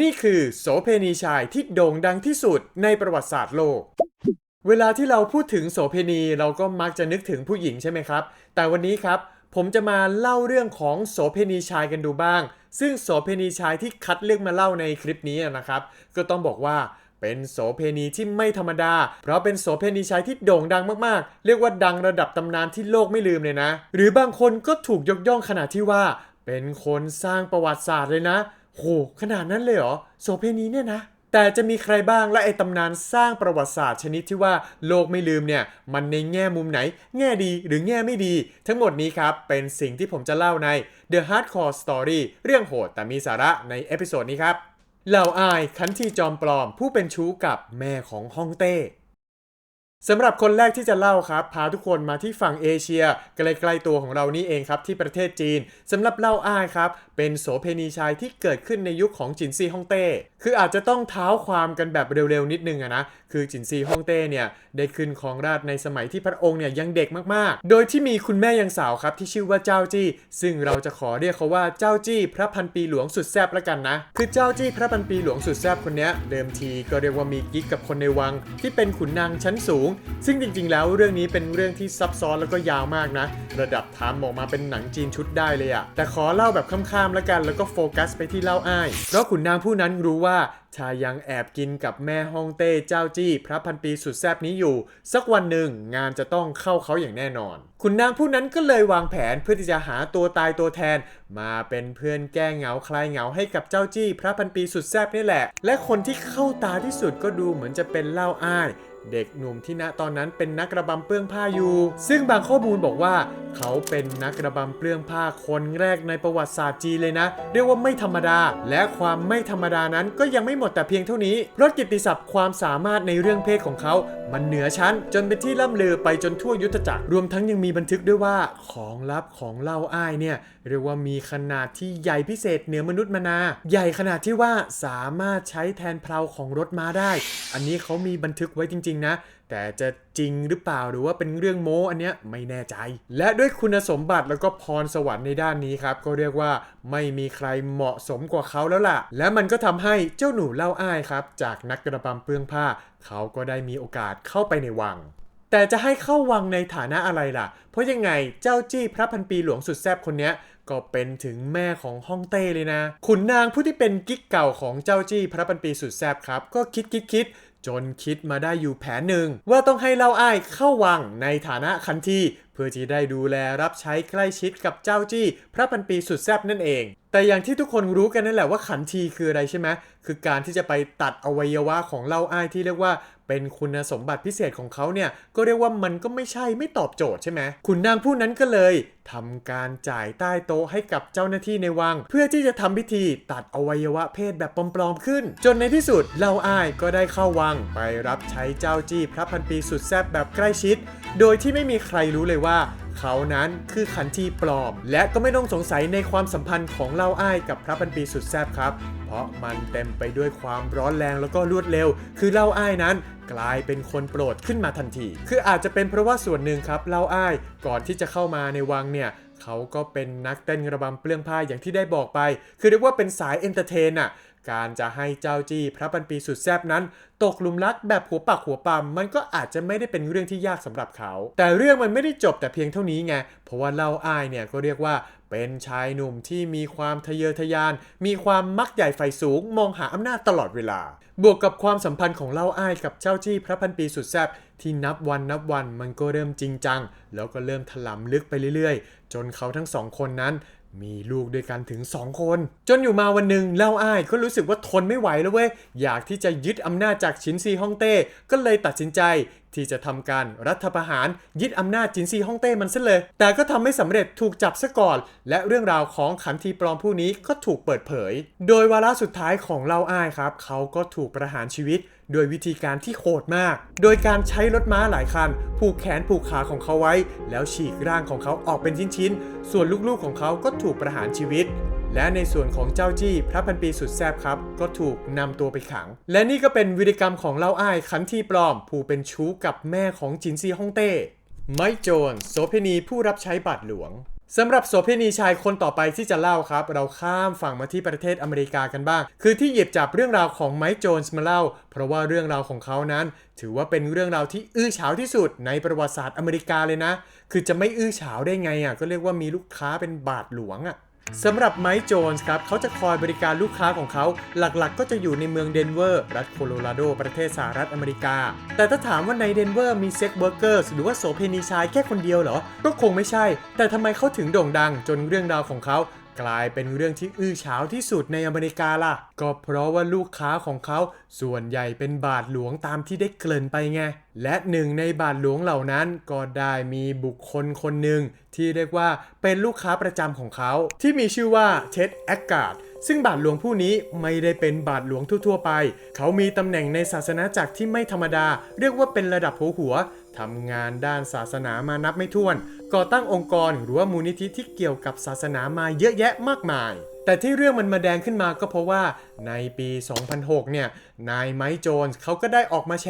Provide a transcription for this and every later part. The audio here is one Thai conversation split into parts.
นี่คือโสเพณีชายที่โด่งดังที่สุดในประวัติศาสตร์โลก เวลาที่เราพูดถึงโสเพณีเราก็มักจะนึกถึงผู้หญิงใช่ไหมครับ แต่วันนี้ครับ ผมจะมาเล่าเรื่องของโสเพณีชายกันดูบ้าง ซึ่งโสเพณีชายที่คัดเลือกมาเล่าในคลิปนี้นะครับ ก็ต้องบอกว่าเป็นโสเพณีที่ไม่ธรรมดา เพราะเป็นโสเพณีชายที่โด่งดังมากๆ เรียกว่าดังระดับตำนานที่โลกไม่ลืมเลยนะ หรือบางคนก็ถูกยกย่องขนาดที่ว่า เป็นคนสร้างประวัติศาสตร์เลยนะ โห ขนาดนั้นเลยเหรอ โสเพณีเนี่ยนะ แต่จะมีใครบ้างและไอ้ตำนานสร้างประวัติศาสตร์ชนิดที่ว่าโลกไม่ลืมเนี่ย มันในแง่มุมไหน แง่ดีหรือแง่ไม่ดี ทั้งหมดนี้ครับ เป็นสิ่งที่ผมจะเล่าใน The Hardcore Story เรื่องโหดแต่มีสาระในเอพิโซดนี้ครับเหล่าอายคันทีจอมปลอมผู้เป็นชู้กับแม่ของฮ่องเต้ สำหรับคนแรกที่จะเล่าครับ พาทุกคนมาที่ฝั่งเอเชียใกล้ๆตัวของเรานี่เองครับ ที่ประเทศจีนสำหรับเล่าอ้ายครับ เป็นโสเพณีชายที่เกิดขึ้นในยุคของจินซีฮ่องเต้ คืออาจจะต้องเท้าความกันแบบเร็วๆนิดนึงอะนะ คือจินซีฮ่องเต้เนี่ยได้ขึ้นครองราชในสมัยที่พระองค์เนี่ยยังเด็กมากๆ โดยที่มีคุณแม่ยังสาวครับที่ชื่อว่าเจ้าจี้ ซึ่งเราจะขอเรียกเขาว่าเจ้าจี้ พระพันปีหลวงสุดแซ่บละกันนะ คือเจ้าจี้พระพันปีหลวงสุดแซ่บคนเนี้ยเดิมทีก็เรียกว่ามีกิ๊กกับคนในวัง ที่เป็นขุนนางชั้นสูงซึ่งจริงๆ แล้วเรื่องนี้เป็นเรื่องที่ซับซ้อนแล้วก็ยาวมากนะ ระดับทำออกมาเป็นหนังจีนชุดได้เลยอะแต่ขอเล่าแบบข้ามๆแล้วกันแล้วก็โฟกัสไปที่เล่าอ้ายเพราะขุนนางผู้นั้นรู้ว่าชายังแอบกินกับแม่ฮ่องเต้เจ้าจี้ พระพันปีสุดแซบนี้อยู่ สักวันหนึ่งงานจะต้องเข้าเขาอย่างแน่นอนขุนนางผู้นั้นก็เลยวางแผนเพื่อที่จะหาตัวตายตัวแทน มาเป็นเพื่อนแก้เหงาคลายเหงาให้กับเจ้าจี้ พระพันปีสุดแซบนี่แหละ และคนที่เข้าตาที่สุดก็ดูเหมือนจะเป็นเล่าอ้าย เด็กหนุ่มที่ณตอนนั้นเป็นนักระบำเปลื้องผ้าอยู่ ซึ่งบางข้อมูลบอกว่า เขาเป็นนักระบำเปลื้องผ้าคนแรกในประวัติศาสตร์จีนเลยนะ เรียกว่าไม่ธรรมดา และความไม่ธรรมดานั้นก็ยังไม่หมดแต่เพียงเท่านี้ เพราะกิตติศัพท์ความสามารถในเรื่องเพศของเขา มันเหนือชั้น จนเป็นที่ล่ำลือไปจนทั่วยุทธจักร รวมทั้งยังมีบันทึกด้วยว่าของลับของเล่าอ้ายเนี่ยเรียกว่ามีขนาดที่ใหญ่พิเศษเหนือมนุษย์มนา ใหญ่ขนาดที่ว่าสามารถใช้แทนเพลาของรถม้าได้ อันนี้เขามีบันทึกไว้จริงๆนะ แต่จะจริงหรือเปล่าหรือว่าเป็นเรื่องโม้อันเนี้ยไม่แน่ใจ และด้วยคุณสมบัติแล้วก็พรสวรรค์ในด้านนี้ครับ ก็เรียกว่าไม่มีใครเหมาะสมกว่าเขาแล้วล่ะ และมันก็ทำให้เจ้าหนูเล่าอ้ายครับ จากนักกระบำเปลืองผ้า เขาก็ได้มีโอกาสเข้าไปในวังแต่จะให้เข้าวังในฐานะอะไรล่ะ เพราะยังไงเจ้าจี้พระพันปีหลวงสุดแซ่บคนเนี้ยก็เป็นถึงแม่ของฮ่องเต้เลยนะ ขุนนางผู้ที่เป็นกิ๊กเก่าของเจ้าจี้พระพันปีสุดแซ่บครับ ก็คิดคิดคิด จนคิดมาได้อยู่แผนหนึ่ง ว่าต้องให้เล่าอ้ายเข้าวังในฐานะคันทีเพื่อที่ได้ดูแลรับใช้ใกล้ชิดกับเจ้าจี้ พระพันปีสุดแซบนั่นเอง แต่อย่างที่ทุกคนรู้กันนั่นแหละว่าขันทีคืออะไรใช่ไหมคือการที่จะไปตัดอวัยวะของเล่าอ้ายที่เรียกว่าเป็นคุณสมบัติพิเศษของเขาเนี่ยก็เรียกว่ามันก็ไม่ใช่ไม่ตอบโจทย์ใช่ไหมขุนนางผู้นั้นก็เลยทำการจ่ายใต้โต๊ะให้กับเจ้าหน้าที่ในวัง เพื่อที่จะทำพิธีตัดอวัยวะเพศแบบปลอมๆขึ้น จนในที่สุดเล่าอ้ายก็ได้เข้าวัง ไปรับใช้เจ้าจี้พระพันปีสุดแซ่บแบบใกล้ชิด โดยที่ไม่มีใครรู้เลยว่า เขานั้นคือขันทีปลอม และก็ไม่ต้องสงสัยในความสัมพันธ์ของเล่าอ้ายกับพระพันปีสุดแซ่บครับ เพราะมันเต็มไปด้วยความร้อนแรงแล้วก็รวดเร็ว คือเล่าอ้ายนั้นกลายเป็นคนโปรดขึ้นมาทันที คืออาจจะเป็นเพราะว่าส่วนหนึ่งครับเล่าอ้ายก่อนที่จะเข้ามาในวังเนี่ยเขาก็เป็นนักเต้นระบำเปลื้องผ้าอย่างที่ได้บอกไป คือเรียกว่าเป็นสายเอนเตอร์เทนอะ การจะให้เจ้าจี้พระพันปีสุดแซบนั้น ตกหลุมรักแบบหัวปักหัวปั๊มมันก็อาจจะไม่ได้เป็นเรื่องที่ยากสำหรับเขา แต่เรื่องมันไม่ได้จบแต่เพียงเท่านี้ไง เพราะว่าเล่าอ้ายเนี่ยก็เรียกว่าเป็นชายหนุ่มที่มีความทะเยอทะยาน มีความมักใหญ่ไฟสูง มองหาอำนาจตลอดเวลา บวกกับความสัมพันธ์ของเล่าอ้ายกับเจ้าจี้พระพันปีสุดแซบที่นับวันนับวันมันก็เริ่มจริงจัง แล้วก็เริ่มถลำลึกไปเรื่อยๆ จนเขาทั้งสองคนนั้น มีลูกด้วยกันถึง 2 คน จนอยู่มาวันหนึ่งเล่าอ้ายก็รู้สึกว่าทนไม่ไหวแล้วเว้ย อยากที่จะยึดอำนาจจากชินซีฮ่องเต้ ก็เลยตัดสินใจ ที่จะทำการรัฐประหารยึดอำนาจจินซีฮ่องเต้มันซะเลย แต่ก็ทำไม่สำเร็จถูกจับซะก่อน และเรื่องราวของขันทีปลอมผู้นี้ก็ถูกเปิดเผย โดยวาระสุดท้ายของเล่าอ้ายครับ เขาก็ถูกประหารชีวิตโดยวิธีการที่โหดมาก โดยการใช้รถม้าหลายคัน ผูกแขนผูกขาของเขาไว้ แล้วฉีกร่างของเขาออกเป็นชิ้นๆ ส่วนลูกๆของเขาก็ถูกประหารชีวิต และในส่วนของเจ้าจี้พระพันปีสุดแซบครับ ก็ถูกนำตัวไปขัง และนี่ก็เป็นวิธีกรรมของเล่าอ้ายขันทีปลอม ผู้เป็นชู้กับแม่ของจินซีฮ่องเต้ไมค์โจนโสเพณีผู้รับใช้บาทหลวงสำหรับโสเภณีชายคนต่อไปที่จะเล่าครับ เราข้ามฝั่งมาที่ประเทศอเมริกากันบ้าง คือที่หยิบจับเรื่องราวของไมค์โจนส์มาเล่า เพราะว่าเรื่องราวของเขานั้น ถือว่าเป็นเรื่องราวที่อื้อฉาวที่สุดในประวัติศาสตร์อเมริกาเลยนะ คือจะไม่อื้อฉาวได้ไงอะก็เรียกว่ามีลูกค้าเป็นบาทหลวงอะ สำหรับไมค์โจนส์ครับเขาจะคอยบริการลูกค้าของเขา หลักๆ ก็จะอยู่ในเมืองเดนเวอร์ รัฐโคโลราโด ประเทศสหรัฐอเมริกา แต่ถ้าถามว่าในเดนเวอร์มีเซ็กเวอร์เกอร์หรือว่าโสเพณีชายแค่คนเดียวเหรอ ก็คงไม่ใช่ แต่ทำไมเขาถึงโด่งดังจนเรื่องราวของเขา กลายเป็นเรื่องที่อื้อฉาวที่สุดในอเมริกาล่ะ ก็เพราะว่าลูกค้าของเขาส่วนใหญ่เป็นบาทหลวงตามที่ได้เกริ่นไปไง และหนึ่งในบาทหลวงเหล่านั้นก็ได้มีบุคคลคนหนึ่งที่เรียกว่าเป็นลูกค้าประจำของเขา ที่มีชื่อว่าเท็ดแอคการ์ดซึ่งบาทหลวงผู้นี้ไม่ได้เป็นบาทหลวงทั่วๆไป เขามีตำแหน่งในศาสนาจักรที่ไม่ธรรมดา เรียกว่าเป็นระดับหัวหัว ทำงานด้านศาสนามานับไม่ถ้วน ก่อตั้งองค์กรหรือว่ามูลนิธิที่เกี่ยวกับศาสนามาเยอะแยะมากมาย แต่ที่เรื่องมันมาแดงขึ้นมาก็เพราะว่าในปี 2006 เนี่ย นายไมค์โจนส์เขาก็ได้ออกมาแฉ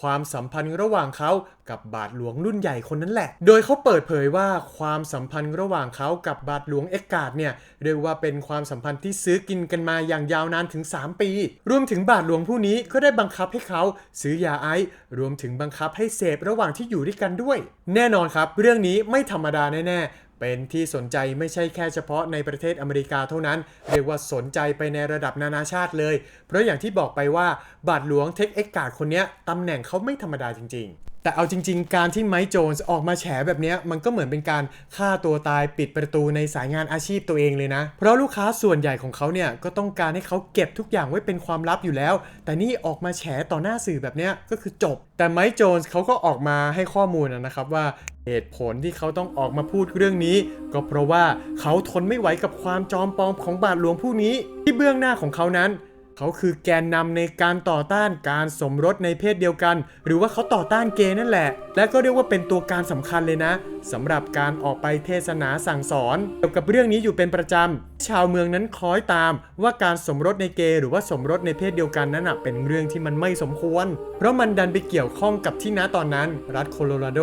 ความสัมพันธ์ระหว่างเขากับบาทหลวงรุ่นใหญ่คนนั้นแหละ โดยเขาเปิดเผยว่าความสัมพันธ์ระหว่างเขากับบาทหลวงเอ็กการ์ดเนี่ยเรียกว่าเป็นความสัมพันธ์ที่ซื้อกินกันมาอย่างยาวนานถึง 3 ปี รวมถึงบาทหลวงผู้นี้ก็ได้บังคับให้เขาซื้อยาไอซ์รวมถึงบังคับให้เสพระหว่างที่อยู่ด้วยกันด้วย แน่นอนครับ เรื่องนี้ไม่ธรรมดาแน่ๆ เป็นที่สนใจไม่ใช่แค่เฉพาะในประเทศอเมริกาเท่านั้น เรียกว่าสนใจไปในระดับนานาชาติเลย เพราะอย่างที่บอกไปว่าบาทหลวงเทคเอ็กการ์ดคนนี้ตำแหน่งเขาไม่ธรรมดาจริงๆ แต่เอาจริง ๆ การที่ไมค์โจนส์ออกมาแฉแบบนี้มันก็เหมือนเป็นการฆ่าตัวตายปิดประตูในสายงานอาชีพตัวเองเลยนะ เพราะลูกค้าส่วนใหญ่ของเขาเนี่ยก็ต้องการให้เขาเก็บทุกอย่างไว้เป็นความลับอยู่แล้ว แต่นี่ออกมาแฉต่อหน้าสื่อแบบนี้ก็คือจบ แต่ไมค์โจนส์เขาก็ออกมาให้ข้อมูลนะครับว่าเหตุผลที่เขาต้องออกมาพูดเรื่องนี้ ก็เพราะว่าเขาทนไม่ไหวกับความจอมปลอมของบาทหลวงผู้นี้ ที่เบื้องหน้าของเขานั้น เขาคือแกนนำในการต่อต้านการสมรสในเพศเดียวกัน หรือว่าเขาต่อต้านเกย์นั่นแหละ และก็เรียกว่าเป็นตัวการสำคัญเลยนะสำหรับการออกไปเทศนาสั่งสอน เกี่ยวกับเรื่องนี้อยู่เป็นประจำชาวเมืองนั้นคล้อยตามว่าการสมรสในเกย์หรือว่าสมรสในเพศเดียวกันนั้นเป็นเรื่องที่มันไม่สมควร เพราะมันดันไปเกี่ยวข้องกับที่ณตอนนั้น รัฐโคโลราโด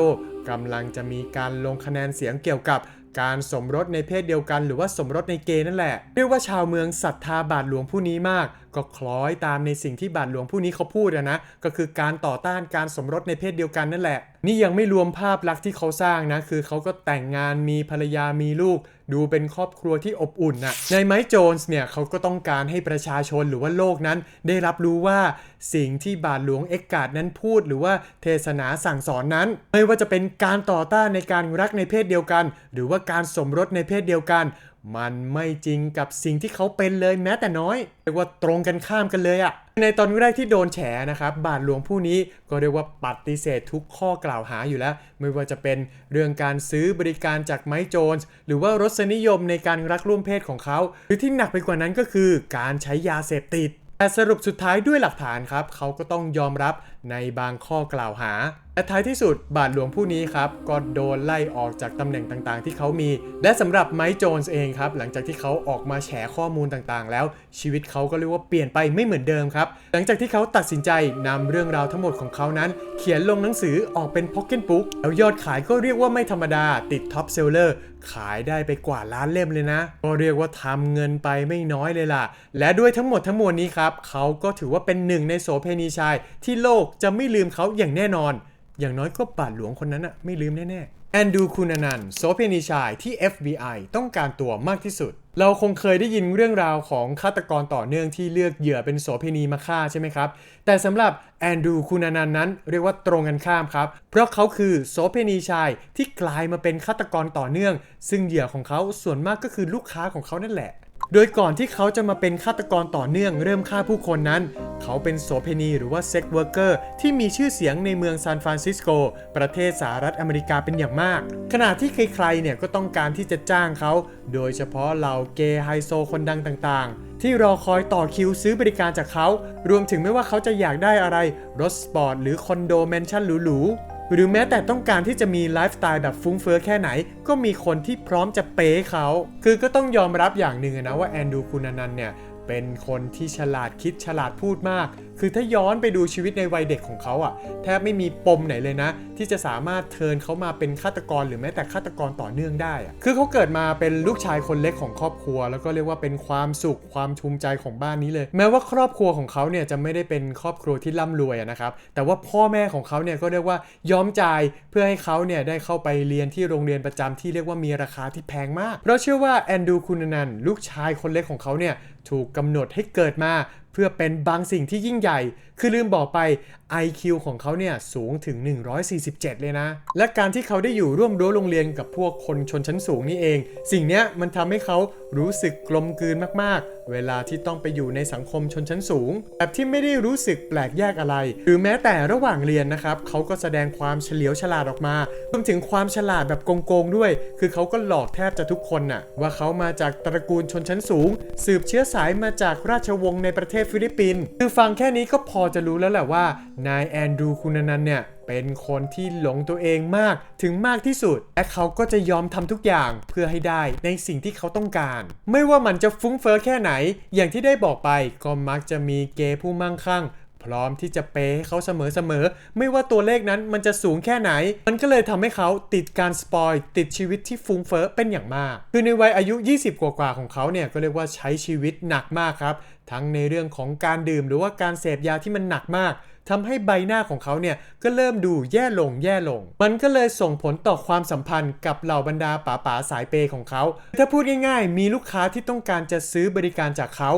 กำลังจะมีการลงคะแนนเสียงเกี่ยวกับการสมรสในเพศเดียวกัน หรือว่าสมรสในเกย์นั่นแหละ เรียกว่าชาวเมืองศรัทธาบาทหลวงผู้นี้มาก ก็คล้อยตามในสิ่งที่บาทหลวงผู้นี้เขาพูดอะนะ ก็คือการต่อต้านการสมรสในเพศเดียวกันนั่นแหละ นี่ยังไม่รวมภาพลักษณ์ที่เขาสร้างนะ คือเขาก็แต่งงานมีภรรยามีลูก ดูเป็นครอบครัวที่อบอุ่นน่ะในไมค์โจนส์เนี่ยเขาก็ต้องการให้ประชาชนหรือว่าโลกนั้น ได้รับรู้ว่าสิ่งที่บาทหลวงเอ็กการ์ดนั้นพูด หรือว่าเทศนาสั่งสอนนั้น ไม่ว่าจะเป็นการต่อต้านในการรักในเพศเดียวกัน หรือว่าการสมรสในเพศเดียวกัน มันไม่จริงกับสิ่งที่เขาเป็นเลยแม้แต่น้อยเรียกว่าตรงกันข้ามกันเลยอะในตอนแรกที่โดนแฉนะครับ บาทหลวงผู้นี้ก็เรียกว่าปฏิเสธทุกข้อกล่าวหาอยู่แล้ว ไม่ว่าจะเป็นเรื่องการซื้อบริการจากไมค์โจนส์หรือว่ารสนิยมในการรักร่วมเพศของเขา หรือที่หนักไปกว่านั้นก็คือการใช้ยาเสพติด แต่สรุปสุดท้ายด้วยหลักฐานครับ เขาก็ต้องยอมรับในบางข้อกล่าวหาและท้ายที่สุดบาทหลวงผู้นี้ครับก็โดนไล่ออกจากตำแหน่งต่างๆ ที่เขามี และสำหรับไมค์โจนส์เองครับ หลังจากที่เขาออกมาแฉข้อมูลต่างๆ แล้ว ชีวิตเขาก็เรียกว่าเปลี่ยนไปไม่เหมือนเดิมครับ หลังจากที่เขาตัดสินใจนำเรื่องราวทั้งหมดของเขานั้น เขียนลงหนังสือออกเป็นพ็อกเก็ตบุ๊กแล้วยอดขายก็เรียกว่าไม่ธรรมดาติดท็อปเซลเลอร์ ขายได้ไปกว่าล้านเล่มเลยนะ ก็เรียกว่าทำเงินไปไม่น้อยเลยล่ะ และด้วยทั้งหมดทั้งมวลนี้ครับเขาก็ถือว่าเป็นหนึ่งในโสเภณีชาย ที่โลกจะไม่ลืมเขาอย่างแน่นอน อย่างน้อยก็บาทหลวงคนนั้นอะไม่ลืมแน่ๆ แอนดูคูนานันโสเภณีชายที่ FBI ต้องการตัวมากที่สุด เราคงเคยได้ยินเรื่องราวของฆาตกรต่อเนื่องที่เลือกเหยื่อเป็นโสเภณีมาฆ่าใช่ไหมครับ แต่สำหรับแอนดูคูนานันนั้นเรียกว่าตรงกันข้ามครับ เพราะเขาคือโสเภณีชายที่กลายมาเป็นฆาตกรต่อเนื่อง ซึ่งเหยื่อของเขาส่วนมากก็คือลูกค้าของเขานั่นแหละ โดยก่อนที่เขาจะมาเป็นฆาตกรต่อเนื่องเริ่มฆ่าผู้คนนั้น เขาเป็นโสเภณีหรือว่าเซ็กเวิร์กเกอร์ที่มีชื่อเสียงในเมืองซานฟรานซิสโก ประเทศสหรัฐอเมริกาเป็นอย่างมาก ขณะที่ใครๆเนี่ยก็ต้องการที่จะจ้างเขา โดยเฉพาะเหล่าเกย์ไฮโซคนดังต่างๆ ที่รอคอยต่อคิวซื้อบริการจากเขา รวมถึงไม่ว่าเขาจะอยากได้อะไรรถสปอร์ตหรือคอนโดแมนชั่นหรูๆ หรือแม้แต่ต้องการที่จะมีไลฟ์สไตล์แบบฟุ้งเฟ้อแค่ไหน ก็มีคนที่พร้อมจะเป๊เขา คือก็ต้องยอมรับอย่างหนึ่งนะว่าแอนดูคุนานันเนี่ย เป็นคนที่ฉลาดคิดฉลาดพูดมาก คือถ้าย้อนไปดูชีวิตในวัยเด็กของเขาอะ แทบไม่มีปมไหนเลยนะ ที่จะสามารถเทินเขามาเป็นฆาตกรหรือแม้แต่ฆาตกรต่อเนื่องได้อะคือเขาเกิดมาเป็นลูกชายคนเล็กของครอบครัว แล้วก็เรียกว่าเป็นความสุขความภูมิใจของบ้านนี้เลย แม้ว่าครอบครัวของเขาเนี่ยจะไม่ได้เป็นครอบครัวที่ร่ำรวยนะครับ แต่ว่าพ่อแม่ของเขาเนี่ยก็เรียกว่ายอมจ่ายเพื่อให้เขาเนี่ยได้เข้าไปเรียนที่โรงเรียนประจำที่เรียกว่ามีราคาที่แพงมากเพราะเชื่อว่าแอนดูคุนนันลูกชายคนเล็กของเขาเนี่ยถูกกำหนดให้เกิดมา เพื่อเป็นบางสิ่งที่ยิ่งใหญ่ คือลืมบอกไป IQ ของเขาเนี่ยสูงถึง 147 เลยนะ และการที่เขาได้อยู่ร่วมรั้วโรงเรียนกับพวกคนชนชั้นสูงนี่เอง สิ่งนี้มันทำให้เขารู้สึกกลมกลืนมากๆ เวลาที่ต้องไปอยู่ในสังคมชนชั้นสูง แบบที่ไม่ได้รู้สึกแปลกแยกอะไร หรือแม้แต่ระหว่างเรียนนะครับ เขาก็แสดงความเฉลียวฉลาดออกมารวมถึงความฉลาดแบบโกงๆด้วย คือเขาก็หลอกแทบจะทุกคนน่ะว่าเขามาจากตระกูลชนชั้นสูง สืบเชื้อสายมาจากราชวงศ์ในประเทศฟิลิปปินส์คือฟังแค่นี้ก็พอจะรู้แล้วแหละว่านายแอนดรูคูนานันเนี่ย เป็นคนที่หลงตัวเองมากถึงมากที่สุด และเขาก็จะยอมทำทุกอย่างเพื่อให้ได้ในสิ่งที่เขาต้องการ ไม่ว่ามันจะฟุ้งเฟ้อแค่ไหน อย่างที่ได้บอกไปก็มักจะมีเกย์ผู้มั่งคั่งพร้อมที่จะเปให้เขาเสมอๆ ไม่ว่าตัวเลขนั้นมันจะสูงแค่ไหน มันก็เลยทำให้เขาติดการสปอยติดชีวิตที่ฟุ้งเฟ้อเป็นอย่างมาก คือในวัยอายุ 20 กว่าๆของเขาเนี่ยก็เรียกว่าใช้ชีวิตหนักมากครับทั้งในเรื่องของการดื่มหรือว่าการเสพยาที่มันหนักมากทำให้ใบหน้าของเขาเนี่ยก็เริ่มดูแย่ลงแย่ลง มันก็เลยส่งผลต่อความสัมพันธ์กับเหล่าบรรดาป๋าป๋าสายเปของเขา ถ้าพูดง่าย ๆ มีลูกค้าที่ต้องการจะซื้อบริการจากเขา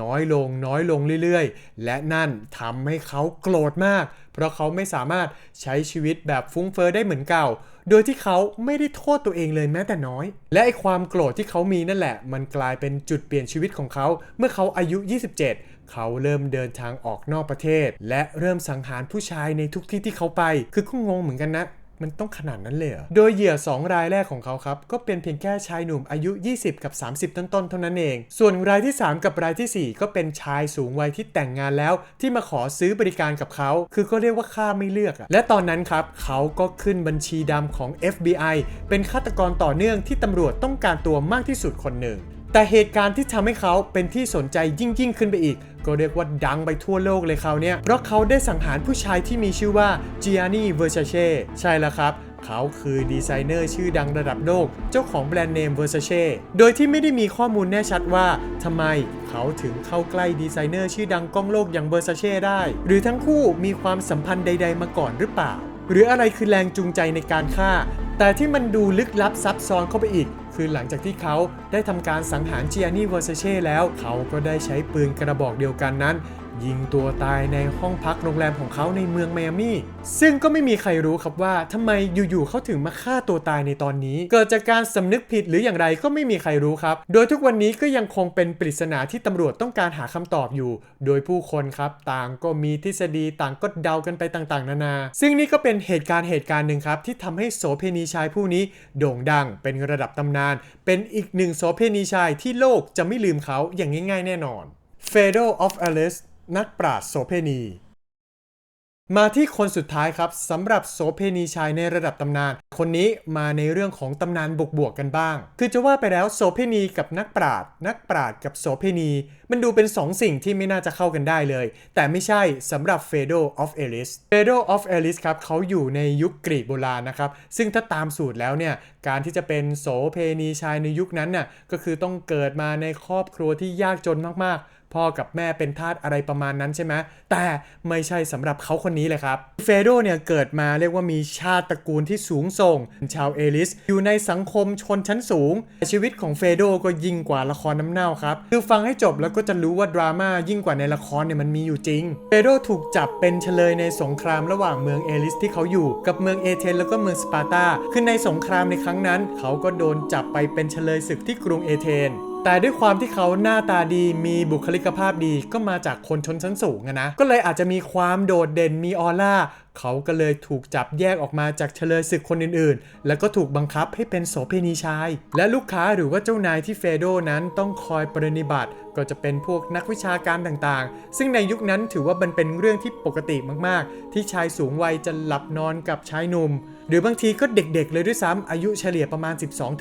น้อยลงน้อยลงเรื่อยๆ และนั่นทำให้เขาโกรธมาก เพราะเขาไม่สามารถใช้ชีวิตแบบฟุ้งเฟอ้อได้เหมือนเก่า โดยที่เขาไม่ได้โทษตัวเองเลยแม้แต่น้อย และไอความโกรธที่เขามีนั่นแหละ มันกลายเป็นจุดเปลี่ยนชีวิตของเขา เมื่อเขาอายุ 27 เขาเริ่มเดินทางออกนอกประเทศ และเริ่มสังหารผู้ชายในทุกที่ที่เขาไป คือก็งงเหมือนกันนะ มันต้องขนาดนั้นเลยเหรอ โดยเหยื่อ 2 รายแรกของเขาครับ ก็เป็นเพียงแค่ชายหนุ่มอายุ 20 กับ 30 ต้นๆ เท่านั้นเอง ส่วนรายที่ 3 กับรายทีสี่4 ก็เป็นชายสูงวัยที่แต่งงานแล้ว ที่มาขอซื้อบริการกับเขา คือก็เรียกว่าค่าไม่เลือกอะและตอนนั้นครับเขาก็ขึ้นบัญชีดำของ FBI เป็นฆาตกรต่อเนื่องที่ตำรวจต้องการตัวมากที่สุดคนหนึ่ง แต่เหตุการณ์ที่ทำให้เขาเป็นที่สนใจยิ่งยิ่งขึ้นไปอีก ก็เรียกว่าดังไปทั่วโลกเลยคราวเนี้ยเพราะเขาได้สังหารผู้ชายที่มีชื่อว่า Gianni Versace ใช่แล้วครับเขาคือดีไซเนอร์ชื่อดังระดับโลก เจ้าของแบรนด์เนม Versace โดยที่ไม่ได้มีข้อมูลแน่ชัดว่าทำไมเขาถึงเข้าใกล้ดีไซเนอร์ชื่อดังก้องโลกอย่าง Versace ได้ หรือทั้งคู่มีความสัมพันธ์ใด ๆ มาก่อนหรือเปล่า หรืออะไรคือแรงจูงใจในการฆ่า แต่ที่มันดูลึกลับซับซ้อนเข้าไปอีก คือหลังจากที่เขาได้ทำการสังหารเจียนี่เวอร์เซเช่แล้ว เขาก็ได้ใช้ปืนกระบอกเดียวกันนั้น ยิงตัวตายในห้องพักโรงแรมของเขาในเมืองไมอามี่ ซึ่งก็ไม่มีใครรู้ครับว่าทำไมอยู่ๆเขาถึงมาฆ่าตัวตายในตอนนี้ เกิดจากการสำนึกผิดหรืออย่างไรก็ไม่มีใครรู้ครับ โดยทุกวันนี้ก็ยังคงเป็นปริศนาที่ตำรวจต้องการหาคำตอบอยู่ โดยผู้คนครับ ต่างก็มีทฤษฎีต่างก็เดากันไปต่างๆ นานา ซึ่งนี่ก็เป็นเหตุการณ์เหตุการณ์หนึ่งครับที่ทำให้โสเพณีชายผู้นี้ โด่งดังเป็นระดับตำนาน เป็นอีกหนึ่งโสเพณีชายที่โลกจะไม่ลืมเขาอย่างง่าย ๆ แน่นอน f e d o of Alice นักปราชญ์โสเพณี มาที่คนสุดท้ายครับสำหรับโสเพณีชายในระดับตำนาน คนนี้มาในเรื่องของตำนานบวกๆกันบ้าง คือจะว่าไปแล้วโสเพณีกับนักปราชญ์นักปราชญ์กับโสเพณี มันดูเป็นสองสิ่งที่ไม่น่าจะเข้ากันได้เลย แต่ไม่ใช่สำหรับเฟโด of Elis เฟโด of Elis ครับเขาอยู่ในยุคกรีกโบราณนะครับ ซึ่งถ้าตามสูตรแล้วเนี่ยการที่จะเป็นโสเพณีชายในยุคนั้นน่ะก็คือต้องเกิดมาในครอบครัวที่ยากจนมากๆพ่อกับแม่เป็นทาสอะไรประมาณนั้นใช่ไหมแต่ไม่ใช่สำหรับเขาคนนี้เลยครับเฟโดเนี่ยเกิดมาเรียกว่ามีชาติตระกูลที่สูงส่งชาวเอลิส อยู่ในสังคมชนชั้นสูงแต่ชีวิตของเฟโดก็ยิ่งกว่าละครน้ำเน่าครับ คือฟังให้จบแล้วก็จะรู้ว่าดราม่ายิ่งกว่าในละครเนี่ยมันมีอยู่จริง เฟโดถูกจับเป็นเฉลยในสงครามระหว่างเมืองเอลิสที่เขาอยู่กับเมืองเอเธนแล้วก็เมืองสปาร์ตาคือในสงครามในครั้งนั้น เขาก็โดนจับไปเป็นเฉลยศึกที่กรุงเอเธน แต่ด้วยความที่เขาหน้าตาดีมีบุคลิกภาพดีก็มาจากคนชนชั้นสูงนะ ก็เลยอาจจะมีความโดดเด่นมีออร่าเขาก็เลยถูกจับแยกออกมาจากเฉลยศึกคนอื่นๆ แล้วก็ถูกบังคับให้เป็นโสเพณีชาย และลูกค้าหรือว่าเจ้านายที่เฟโดนั้นต้องคอยปรนนิบัติ ก็จะเป็นพวกนักวิชาการต่างๆ ซึ่งในยุคนั้นถือว่ามันเป็นเรื่องที่ปกติมากๆ ที่ชายสูงวัยจะหลับนอนกับชายหนุ่ม หรือบางทีก็เด็กๆ เลยด้วยซ้ำอายุเฉลี่ยประมาณ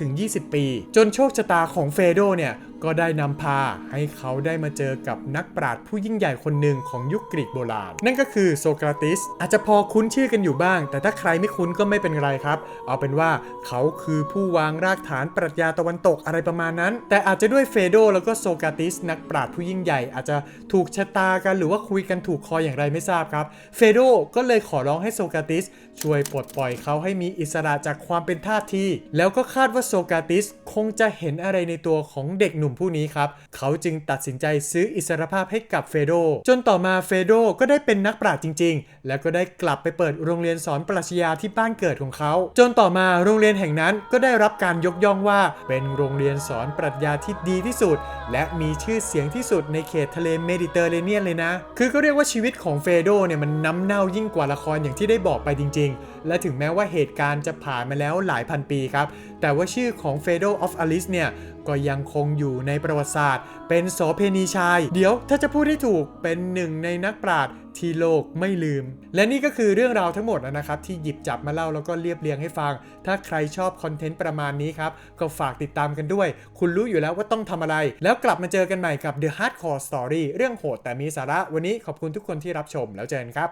12-20 ปี จนโชคชะตาของเฟโดเนี่ย ก็ได้นำพาให้เขาได้มาเจอกับนักปราชญ์ผู้ยิ่งใหญ่คนหนึ่งของยุคกรีกโบราณ นั่นก็คือโซกราติส อาจจะพอคุ้นชื่อกันอยู่บ้าง แต่ถ้าใครไม่คุ้นก็ไม่เป็นไรครับ เอาเป็นว่าเขาคือผู้วางรากฐานปรัชญาตะวันตกอะไรประมาณนั้น แต่อาจจะด้วยเฟโดแล้วก็โซกราติส นักปราชญ์ผู้ยิ่งใหญ่ อาจจะถูกชะตากันหรือว่าคุยกันถูกคออย่างไรไม่ทราบครับ เฟโดก็เลยขอร้องให้โซกราติสช่วยปลดปล่อยเขาให้มีอิสระจากความเป็นทาสที แล้วก็คาดว่าโซกราติสคงจะเห็นอะไรในตัวของเด็กหนุ่มผู้นี้ครับ เขาจึงตัดสินใจซื้ออิสรภาพให้กับเฟโด จนต่อมาเฟโดก็ได้เป็นนักปราชญ์จริง ๆ แล้วก็ได้กลับไปเปิดโรงเรียนสอนปรัชญาที่บ้านเกิดของเขา จนต่อมาโรงเรียนแห่งนั้นก็ได้รับการยกย่องว่า เป็นโรงเรียนสอนปรัชญาที่ดีที่สุด และมีชื่อเสียงที่สุดในเขตทะเลเมดิเตอร์เรเนียนเลยนะ คือก็เรียกว่าชีวิตของเฟโดเนี่ยมันน้ำเน่ายิ่งกว่าละครอย่างที่ได้บอกไปจริง ๆ และถึงแม้ว่าเหตุการณ์จะผ่านมาแล้วหลายพันปีครับ แต่ว่าชื่อของเฟโดออฟอลิสเนี่ย ก็ยังคงอยู่อยู่ในประวัติศาสตร์ เป็นโสเพณีชาย เดี๋ยวถ้าจะพูดให้ถูกเป็นหนึ่งในนักปราชญ์ที่โลกไม่ลืม และนี่ก็คือเรื่องราวทั้งหมดนะครับ ที่หยิบจับมาเล่าแล้วก็เรียบเรียงให้ฟัง ถ้าใครชอบคอนเทนต์ประมาณนี้ครับ ก็ฝากติดตามกันด้วย คุณรู้อยู่แล้วว่าต้องทำอะไร แล้วกลับมาเจอกันใหม่กับ The Hardcore Story เรื่องโหดแต่มีสาระวันนี้ขอบคุณทุกคนที่รับชมแล้วเจอกันครับ